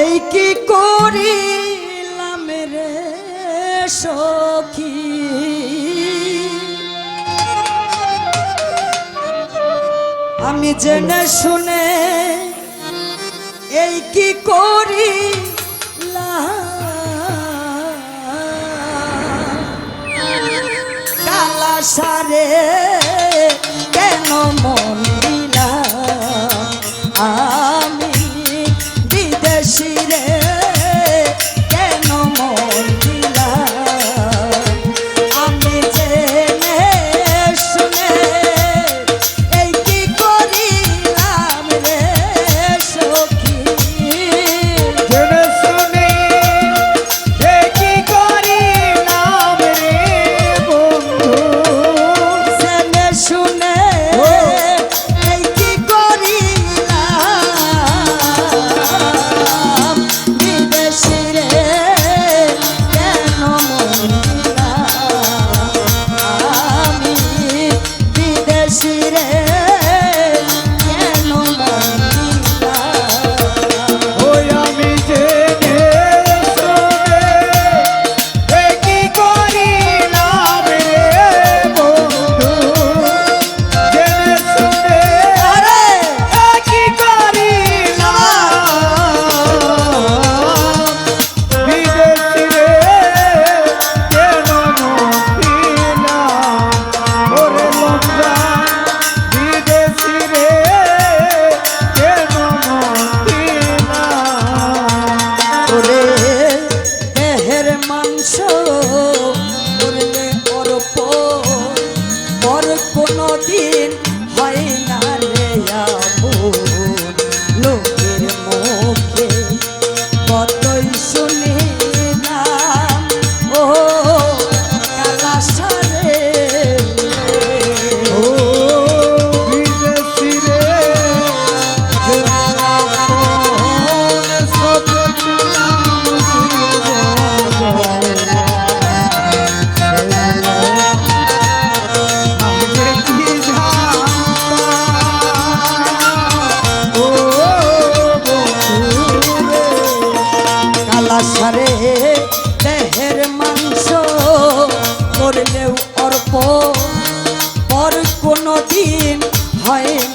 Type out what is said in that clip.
এই কি করিলাম রে সখী? আমি জেনে শুনে এই কি করি কালা oh, পর কোনো দিন হয়